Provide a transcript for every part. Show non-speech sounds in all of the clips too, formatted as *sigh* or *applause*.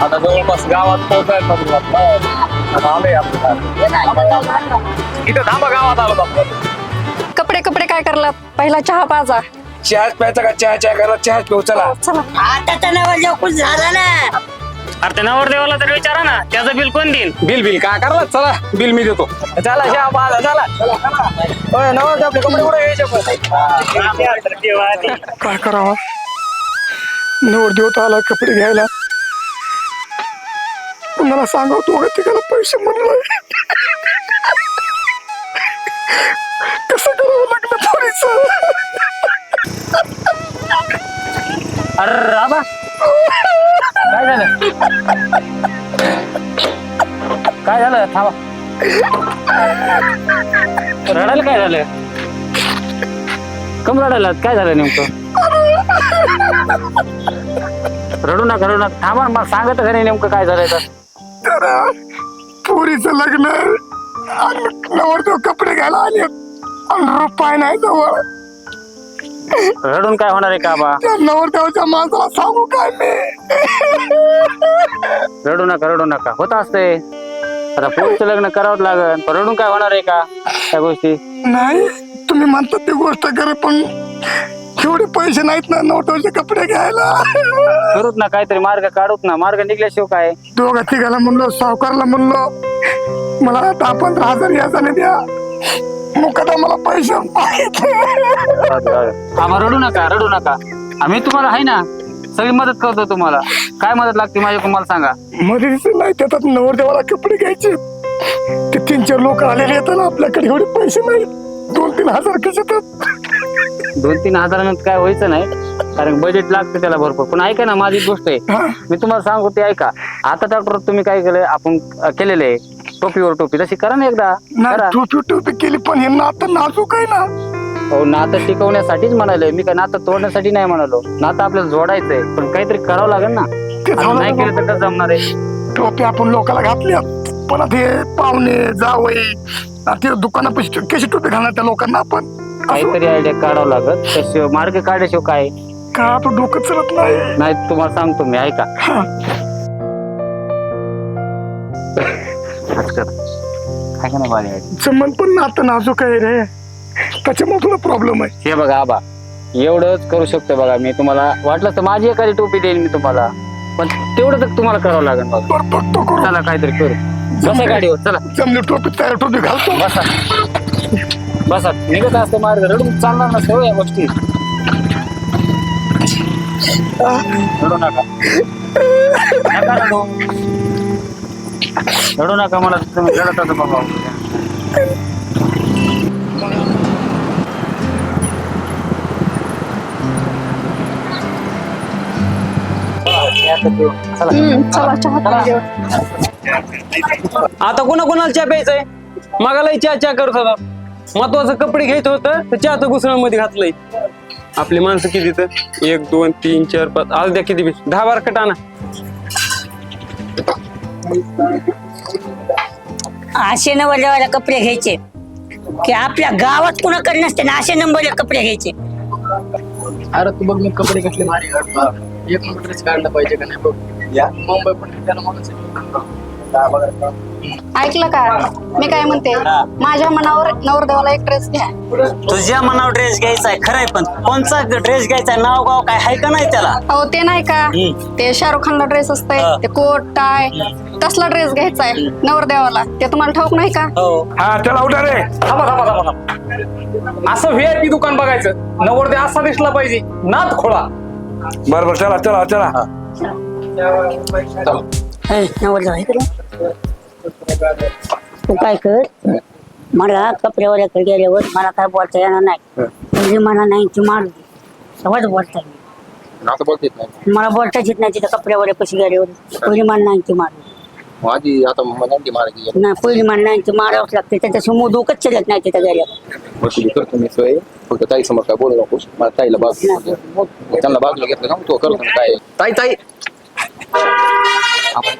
आता जवळपास गावात पोहोचायला आता आलोय आपण इथं थांबा गावात आलो आपण कपडे कपडे काय करला? पहिला चहा पाजा. चहाच प्यायचा का? चहा चहा करा. चहाच पिऊ चला. चला. आता तर नवरदेव खुश झाला ना. अरे ते नवरदेवाला तर विचारा ना. त्याचं बिल कोण देईल बिल बिल. काय करला? चला. बिल मी देतो. चला चहा पाजा चला. होय नवरदेव आपले कपडे कुठे घ्यायचे काय करावा? नवरदेव तर आला कपडे घ्यायला. मला सांगा तू तिकडे पैसे म्हणलं. कसं करावं लग्न पोरीचं? अरे राबा काय झालं? काय झालं? थांबा. रडायला काय झालं? कम रडायला काय झालं नेमकं? रडू नका रडू नका. थांबा मला सांगत घरी नेमकं काय झालं तर. तर पोरीचं लग्न आणि नवरदेव कपडे घ्यायला आले. आणि रुपाय नाही जवळ. रडून काय होणार आहे का बा? त्या नवरदेवाच्या माणसाला सांगू काय मी? रडू नका रडू नका. होत असते आता पोरीचं लग्न करावंच लागल. पण रडून काय होणार आहे का? त्या गोष्टी? नाही तुम्ही म्हणतात ती गोष्ट करे पण एवढे पैसे नाहीत ना नवरदेवाचे कपडे घ्यायला. करूत ना काहीतरी मार्ग काढूत ना. मार्ग निघल्याशिवाय काय? दोघा तिघाला म्हणलो सावकारला म्हणलो मला दहा पंधरा हजार याचाने द्या. मुकादा मला पैसे माहिती आम्हा रडू नका रडू नका. आम्ही तुम्हाला आहे ना सगळी मदत करतो तुम्हाला. काय मदत लागते माझ्या मला सांगा? मदतीचं नाही त्याच्यात नवरदेवाला कपडे घ्यायचे. ते तीन चार लोक आलेले येतात ना आपल्याकडे एवढे पैसे नाही दोन तीन हजार कशात दोन तीन हजारानंतर काय व्हायचं नाही कारण बजेट लागतं त्याला भरपूर. पण ऐका ना माझी गोष्ट आहे. मी तुम्हाला सांगू ते ऐका. आता डॉक्टर तुम्ही काय केलंय आपण केलेलं आहे टोपीवर टोपी. तशी करा ना एकदा. नाही टोपी टोपी केली पण हे नातं नाजूक आहे ना. हो नातं टिकवण्यासाठीच म्हणालोय. मी काय नातं तोडण्यासाठी नाही म्हणालो. नातं आपल्याला जोडायचंय पण काहीतरी करावं लागेल ना. ते आता नाही केलं तर कसं जमणार आहे? टोपी आपण लोकांना घातल्या पण हे पाहुणे जावई ते दुकानापाशी कशी टोपी घालणार त्या लोकांना आपण? काहीतरी आयडिया काढावं लागत. त्याशिवाय मार्ग काढल्याशिवाय काय? का आपलं डोकं चलत नाही? नाही तुम्हाला सांगतो मी ऐका. हा. काय नाही. जमन पण नातं नाजूक आहे रे. त्याच्यामुळे तुला प्रॉब्लेम आहे. हे बघा आबा. एवढंच करू शकतो बघा मी. तुम्हाला वाटलं तर माझी एखादी टोपी देईन मी तुम्हाला. पण तेवढं तर तुम्हाला करावं लागेल बघा. बरं बघतो करू. चला काहीतरी करू. बसा गाडीवर चला. जमली टोपी तयार टोपी घालतो. बसा. बसा. निघत असतं मार्ग. रडून चालणार नसतं हो या गोष्टी. रडू नका. नका रडू. रडू नका मला. तुम्ही रडत होता बाबा. चला चहा आता कोणा कोणाला चहा प्यायचाय? मगाला चहा चहा करत होता महत्वाचं कपडे घ्यायचं होतं तर चहाचं घुसळ्यामध्ये घातलंय. आपली माणसं किती तर? एक दोन तीन चार पाच आज द्या किती बी. दहा बारा कट आणा. असे नवरदेवाला कपडे घ्यायचे. की आपल्या गावात कुणाकडे नसते ना असे नंबरला कपडे घ्यायचे. अरे तू बघ मी कपडे कसले भारी घालतो. एक मिनिट ड्रेस काढला पाहिजे का नाही बघ. या. मुंबई पण त्याला ऐकलं का? मी काय म्हणते? माझ्या मनावर नवरदेवाला एक ड्रेस घ्या. तुझ्या मनावर ड्रेस घ्यायचा आहे खरंय पण. कोणचा ड्रेस घ्यायचा आहे नाव गाव काय आहे का नाही त्याला? अहो ते नाही का? ते शाहरुख खानला ड्रेस असतंय ते कोट टाय तसला ड्रेस घ्यायचा आहे नवरदेवाला. ते तुम्हाला ठाऊक नाही का? हो. हा चला उठा रे. थांबा थांबा थांबा थांबा. असं व्हीआयपी दुकान बघायचं. नवरदे असा दिसला पाहिजे. नात खोळा. बरं बरं चला चला चला. हे, नवरदेव इकडे तू काय कर? मला कपड्यावर गेल्यावर मला काय बोलता येणार नाही. तुझी मला नाही ती मारू दे. सवच बोलता येईल. आता बोलता येत नाही. मला बोलताच येत नाही तिथं कपड्यावर कशी गेल्यावर पहिली मान नाही ती मारू माझी आता मला मारायची. नाही पहिली मान नाही ती मारावंच लागते. त्याच्यासमोर डोकंच चलत नाही तिथं गेल्यावर मग तुझी करतो मी सोय. फक्त ताई समोर काय बोलू नकोस. मला ताईला बाजू त्यांना बाजूला घेतलं ना तो करतो काय? ताई ताई. आपण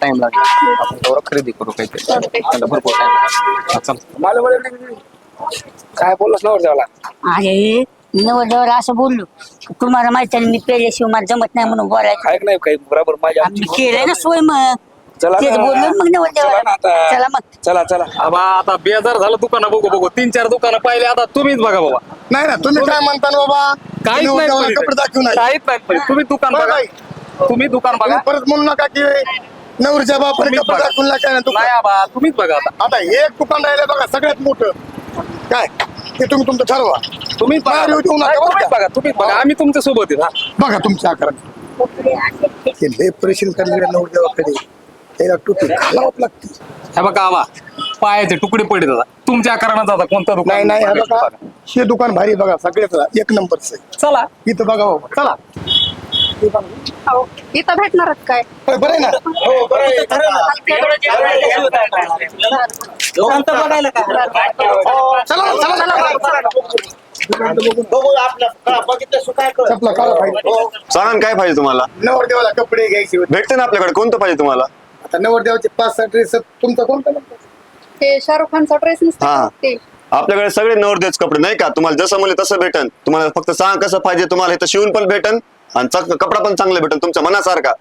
टाइम लागला. आपण थोडं खरेदी करू काहीतरी. भरपूर टाइम काय बोललास नवरदेवाला? अरे नवरदेवाला असं बोललो. तुम्हाला माहिती आहे मी पेल्याशिवाय मला जमत नाही म्हणून बोलायचं. ऐक नाही काही बरोबर माझ्या आम्ही केलंय ना सोय मग. चला तेच ना. बोललो मग चला ना नवरदेवाला आता. चला मग. चला चला. आबा आता बेजार झालं दुकानं बघू बघू. तीन चार दुकानं पाहिले आता तुम्हीच बघा बाबा. नाही ना तुम्ही काय म्हणता ना बाबा? काहीच तुम्ही उद्या. कपडे दाखवू नाही काहीच नाही. तुम्ही दुकान बघा. तुम्ही दुकान बघा. तुम्ही परत म्हणू नका की नवरीच्या बापाने कपडे बघा. दाखवून नाही काय ना नाही दुकान आबा तुम्हीच बघा आता. आता एक दुकान राहिलं बघा सगळ्यात मोठं. काय? ते तुम्ही तुमचं ठरवा. तुम्हीच बघा. बाहेर येऊ देऊ नका नाही, बरं तुम्हीच का? बघा तुम्हीच बघा. आम्ही तुमच्यासोबत आहेत हा. बघा तुमच्या आकारात हे लय परेशान करणाऱ्या नवरदेवाकडे त्याला टोपी घालावं लागते. हे बघा आबा पायाचे तुकडे पडले आता तुमच्या आकारानं आता कोणतं दुकान? नाही नाही हे बघा. हे दुकान भारी बघा सगळ्याच एक नंबरच चला. इथं बघा बाबा चला. हो इथं भेटणारच काय? बरं बरं आहे ना. हो बरं आहे. लोकांत बघायला काय? चला ना, चला ना. चपला काढा पाहिजे. सांगा ना काय पाहिजे तुम्हाला? नवरदेवाला कपडे घ्यायचे होते. भेटते ना आपल्याकडे कोणतं पाहिजे तुम्हाला? आता नवरदेवाचे पाच सहा ड्रेस तुमचा कोणता नंबर ते शाहरुख खानचा ड्रेस हा. ते. आपल्याकडे सगळे नवरदेवच कपडे नाही का? तुम्हाला जसं म्हणले तसं भेटन. तुम्हाला फक्त सांग कसं पाहिजे तुम्हाला इथं शिवून पण भेटन. आणि कपडा पण चांगला भेटन तुमच्या मनासारखा.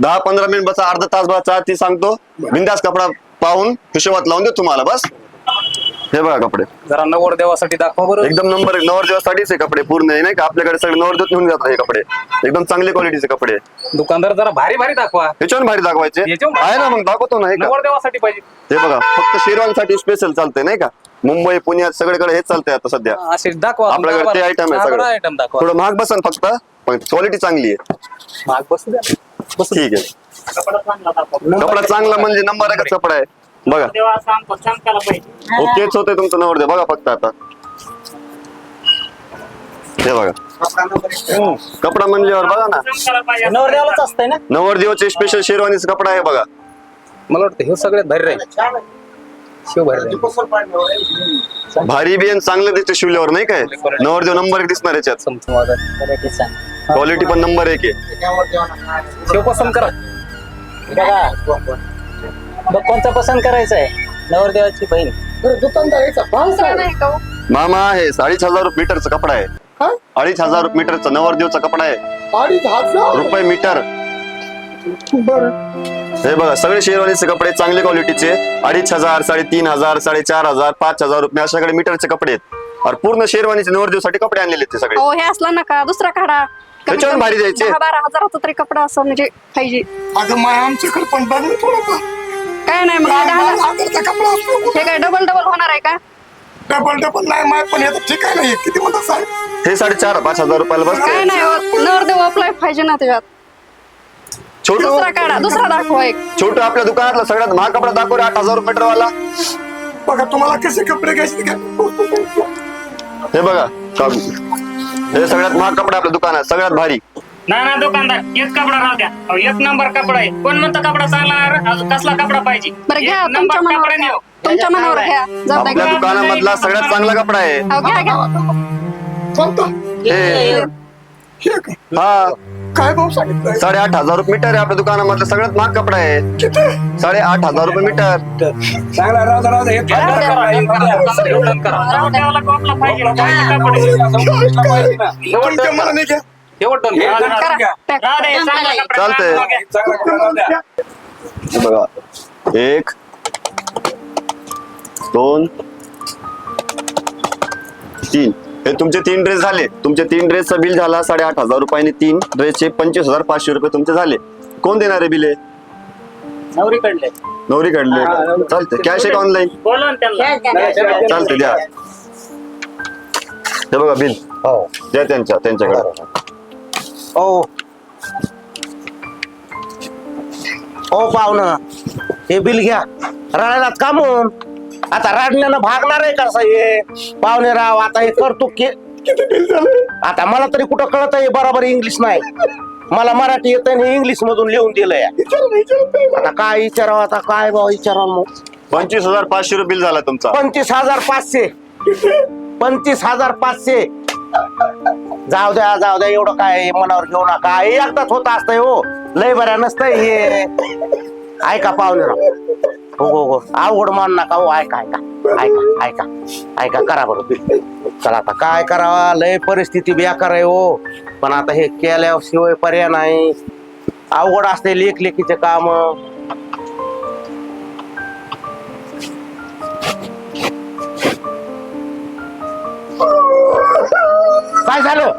दहा पंधरा मिनिट बसा अर्धा तास बसा ती सांगतो. बिंदास कपडा पाहून हिशोबात लावून देतो तुम्हाला बस. हे बघा कपडे. जरा नवर देवासाठी दाखवा बरं. एकदम नंबर नवरदेवासाठीच हे कपडे पूर्ण आहे नाही का? आपल्याकडे सगळे नवरदेव घेऊन जातात हे कपडे. एकदम चांगले क्वालिटीचे कपडे. दुकानदार जरा भारी भारी दाखवा. ह्याच्यावर भारी दाखवायचे. आहे ना मग दाखवतो ना हे नवर देवासाठी पाहिजे. हे बघा फक्त शेरवांसाठी स्पेशल चालतंय नाही का? मुंबई पुण्यात सगळीकडे हेच चालतंय आता सध्या. दाखवा आपल्याकडे ते आयटम आहे सगळं. आयटम दाखवा. थोडं महाग बसन फक्त. पण क्वालिटी चांगली आहे. माग बसू द्या. बसू ठीक आहे. कपडा चांगला म्हणजे नंबर एकच कपडा आहे. बघा. ओकेच होते तुमचं नवर बघा फक्त आता. हे बघा. कपडा म्हणल्यावर बघा ना. नवरदेवालाच असतंय ना? नवरदेवाचे स्पेशल शेरवानीचा कपडा आहे बघा. मला वाटतं हे सगळ्यात भारी राहील. शिव भारी राहील. भारी बियन चांगलं दिसते शिवल्यावर नाही काय? नवरदेव नंबर एक दिसणार याच्यात. समजा क्वालिटी पण नंबर एक आहे. शिव पसंत करा. बघ. कोणता पसंत करायचा आहे. नवरदेवाची बहीण. बरं, दुकानदार याचा भाव दुसरं काय नाही का हो? मामा आहे अडीच हजार मीटरचा कपडा आहे? अडीच हजार मीटरचा नवरदेवचा कपडा आहे. अडीच हजार? रुपये मीटर. बरं. हे बघा सगळे शेरवानीचे कपडे चांगले क्वालिटीचे अडीच हजार साडेतीन हजार साडेचार हजार पाच हजार रुपये अशाकडे मीटरचे कपडे आहेत. और पूर्ण शेरवानीचे नवरदेवसाठी कपडे आणलेले आहेत ते सगळे. हो हे असला नका दुसरा काढा. त्याच्यावर भारी द्यायचे. दहा बारा हजाराचा तरी कपडा असं म्हणजे पाहिजे. अगं माय आमच्याकडे पण बघ ना थोडंफार. काय नाही मग दहा बारा हजारचा कपडा असतो हे काय डबल डबल होणार आहे का? डबल डबल नाही माय पण याचं ठीक आहे नाही किती म्हणतात साहेब? हे साडेचार पाच हजार रुपयाला काय बसते नाही होत नवरदेव अप्लाय पाहिजे ना त्याच्यात. छोटू. दुसरा काढा दुसरा दाखवा एक. छोटू आपल्या दुकानातला सगळ्यात महाग कपडा दाखव रे आठ हजार मीटर वाला बघा तुम्हाला कसे कपडे घ्यायचे ते घ्या. हे बघा काढू. हे सगळ्यात महाग कपडा आपल्या दुकानात सगळ्यात भारी. ना ना दुकानदार एक कपडा राहू द्या. अहो, एक नंबर कपडा आहे. कोण म्हणतं कपडा चांगला आहे? अजून कसला कपडा पाहिजे? बरं घ्या एक तुमच्या नंबर मनावर कपडा घ्या. नेऊ तुमच्या मनावर घ्या. आपल्या घ्या. दुकानामधला सगळ्यात चांगला कपडा आहे. हो, घ्या घ्या. कोणता हे हे. का? हा. काय भाव सांगितलं साडेआठ हजार रुपये मीटर आहे आपल्या दुकानामधला सगळ्यात महाग कपडा आहे किती साडेआठ हजार रुपये मीटर चांगला राहू दे, राहू दे. हे तुमच्या मनाने घ्या डन हे करा. चालतंय. चांगला घ्या. चांगला कपडा राहू द्या. हे बघा एक दोन तीन हे तुमचे तीन ड्रेस झाले. तुमचे तीन ड्रेसचं बिल झाला साडेआठ हजार रुपयाने. तीन ड्रेसचे पंचवीस हजार पाचशे रुपये तुमचे झाले. कोण देणार आहे बिल हे? नवरीकडले. नवरी काढले चालते कॅश आहे ऑनलाईन बोलवा ना त्यांना. चालते द्या. हे बघा बिल द्या त्यांच्या त्यांच्याकडे. ओ ओ पाहुणं. हे बिल घ्या. रडायला का म्हणून आता रडण्यानं भागणार आहे कसं हे? पाहुणे राव आता हे करतो की किती बिल झालं आता मला तरी कुठं कळत आहे बरोबर इंग्लिश नाही. मला मराठी येत हे इंग्लिश मधून लिहून दिलंय. विचार विचार आता काय विचारावं आता काय भाऊ विचारावं मग? पंचवीस हजार पाचशे रुपये बिल झाला तुमचा. पंचवीस हजार पाचशे. पंचवीस हजार पाचशे. जाऊ द्या जाऊ द्या एवढं काय मनावर घेऊ नका. हे एकदाच होत असतंय हो. लय बऱ्या नसतंय हे. ऐका पाहुणे राव. हो हो हो. अवघड मान नका हो. ऐका ऐका. ऐका ऐका. ऐका करा बरोबर चला आता काय करावा? लय परिस्थिती बेकार आहे हो. पण आता हे केल्याशिवाय पर्याय नाही. अवघड असते लेख लेखीचे काम. काय झालं?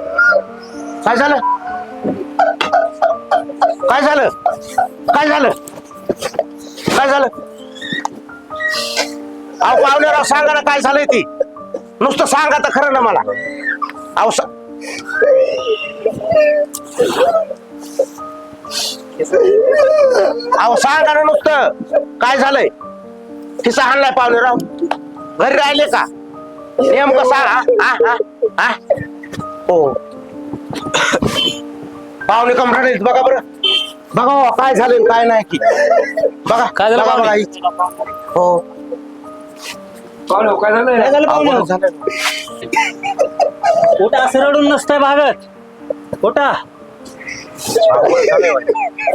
काय झालं? काय झालं? काय झालं? काय झालं? अहो पाहुण्याराव सांगा ना काय झालंय ती. नुसतं सांगा तर खरं ना मला. अहो सा- अहो सांगा ना नुसतं. काय झालंय? तिचा आणलाय पाहुणेराव घरी राहिले का? नेमकं सांगा. हा हा हा हो. पाहुणे कमरा बघा बरं. बघा हो, काय झालं काय नाही की. बघा *laughs* काय झालं बघा, पाहुणे? बघा. हो. काय झालं काय झालं पाहुणे? झालं असं रडून नसतंय भागत? कुठं?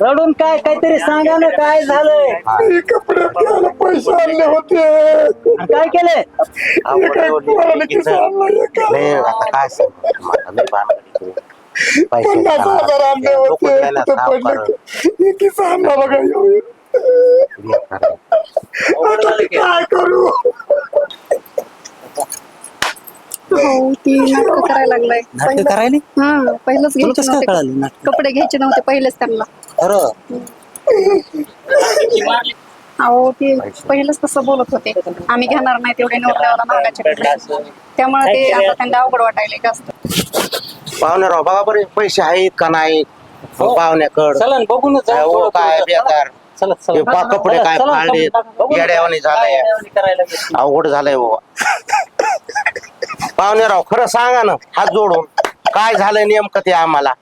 रडून काय काहीतरी सांगा ना काय झालंय? मी कपडे घ्यायला पैसे आणले होते. आणि काय केलंय? हे काय पोराला किती आणलं? हे काय? नाही आता काय सांगू? मला लय भानगडी आहे. पैसे पन्नास खाणार. हजार आणले डोकं होते द्यायला कुठं साफ पडले करा. किती आणला बघा ह्यो. आता मी काय करू? हो ती नाटक करायला लागलाय. नाटक करायला? हा पहिलंच तुला घ्यायचे कसं काय कळालं नव्हते नाटक? कपडे घ्यायचे नव्हते पहिलेच त्यांना. खरं. अहो ते पहिलंच तसं बोलत होते. आम्ही घेणार नाही तेवढे नवऱ्याला महागाचे कपडे त्यामुळे ते आता त्यांना अवघड वाटायले जास्त. पाहुण्याराव बघा बरे पैसे आहेत का नाही? पाहुण्याकड. चला ना, बघूनच जाऊ हो थोडं काय. बेकार. चला ते चला पा- कपडे काय चला, फाडले चला. येड्यावानी झालंय. येड्यावानी करायला लागले? अवघड झालंय बाबा. पाहुण्याराव खरं सांगा ना हात जोडून. काय झालंय नेमकं ते आम्हाला?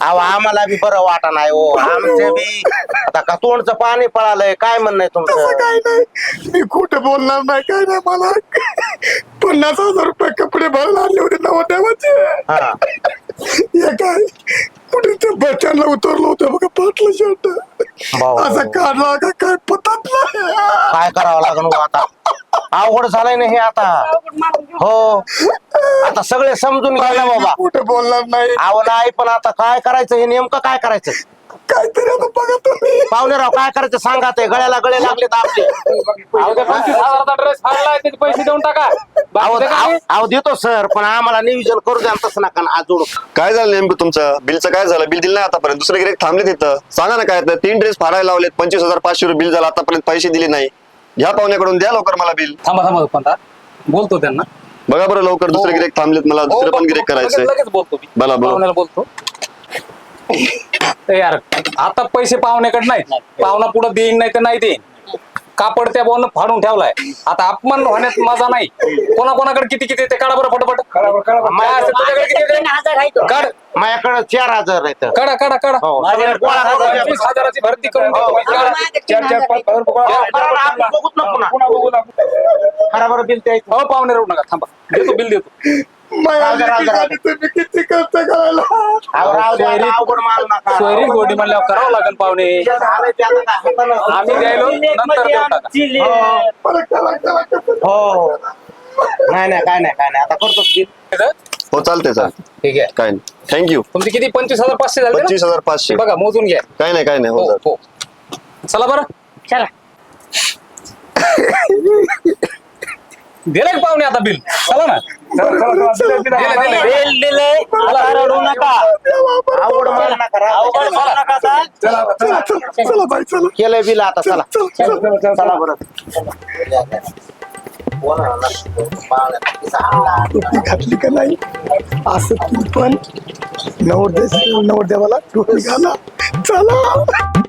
अहो आम्हाला बी बरं वाटा नाही हो. आमचे बी आता का तोंडचं पाणी पळालंय? काय म्हणणंय तसं तुमचं? काय नाही. मी कुठे बोलणार नाही काय नाही मला. पन्नास हजार रुपये कपडे भरायला आणले होते नवदेवाचे हा. काय? कुठे ते बस स्टँडला उतरलो होतं बघा पाटलं शर्ट. असं काढला का काय पतात नाही. काय करावं लागण हो आता? अवघड झालंय ना हे आता. हो. आता सगळे समजून घ्या ना बाबा. कुठे बोलणार नाही. अहो नाही पण आता काय करायचं? हे नेमकं काय करायचं? काहीतरी आता बघा तुम्ही. पाहुणेराव काय करायचं सांगा ते गळ्याला गळे लागले तर आपले ड्रेस फाडलाय त्याचे पैसे देऊन टाका. अहो देतो सर पण आम्हाला नियोजन करू द्या तसं नका ना, आज जोडू. काय झालं नेमकं तुमचं? बिलचं काय झालं? बिल दिलं नाही आतापर्यंत. दुसरे गिरेक थांबले तिथं सांगा ना काय ते. तीन ड्रेस फाडायला लावलेत पंचवीस हजार पाचशे रुपये बिल झालं आतापर्यंत पैसे दिले नाही. घ्या पाहुण्याकडून द्या लवकर मला बिल. थांबा थांबा दुकानदार बोलतो त्यांना. बघा बरं लवकर दुसरे हो. गिरेक थांबलेत मला हो, दुसरं पण बघतो. गिरेक करायचंय. लगेच लगेच बोलतो मी. बोला, बोला. पाहुण्याला बोलतो. ए यार आता पैसे पाहुण्याकडे नाहीत पाहुणा पुढे देईन नाही तर नाही देईन. कापड त्या बोन फाडून ठेवलाय. आता अपमान होण्यात मजा नाही. कोणा कोणाकडे किती किती ते काढा बरं फटाफट. काय असेल तुझ्याकडे किती? काढ. माझ्याकडे चार हजार आहेत. काढा काढा काढा. हो. पंचवीस हजाराची भरती करून देतो. काढा. करा ना, बघूत पुन्हा बिल द्यायचं. हो पाहुणे रडू नका. थांबा. देतो बिल देतो. तुम्ही किती खर्च करायला? सोयरी- सोयरी गोडी म्हणल्यावर करावं लागेल पाहुणे. आम्ही द्यायलो नंतर टाका. हो. कसं हो नाही नाही काय नाही काय नाही. आता करतो हो चालते चालते ठीक आहे. काय नाही. थँक्यू तुमचे किती? पंचवीस हजार पाचशे झाले ना? पंचवीस हजार पाचशे. बघा मोजून घ्या. काय नाही काय नाही हो हो चालतं. हो. चला बरं. चला. *laughs* दिले का पाहुणे आता बिल? चला ना. बिल दिलंय. आता रडू नका. अवघड मारू नका राहू द्या. अवघड मारू नका आता. चला चला चला बाई चला. केलंय बिल आता चला चला. चला चला. बरं. टोपी घातली का नाही? असं तू पण नवरदेव नवरदेवाला टोपी घाला. चला.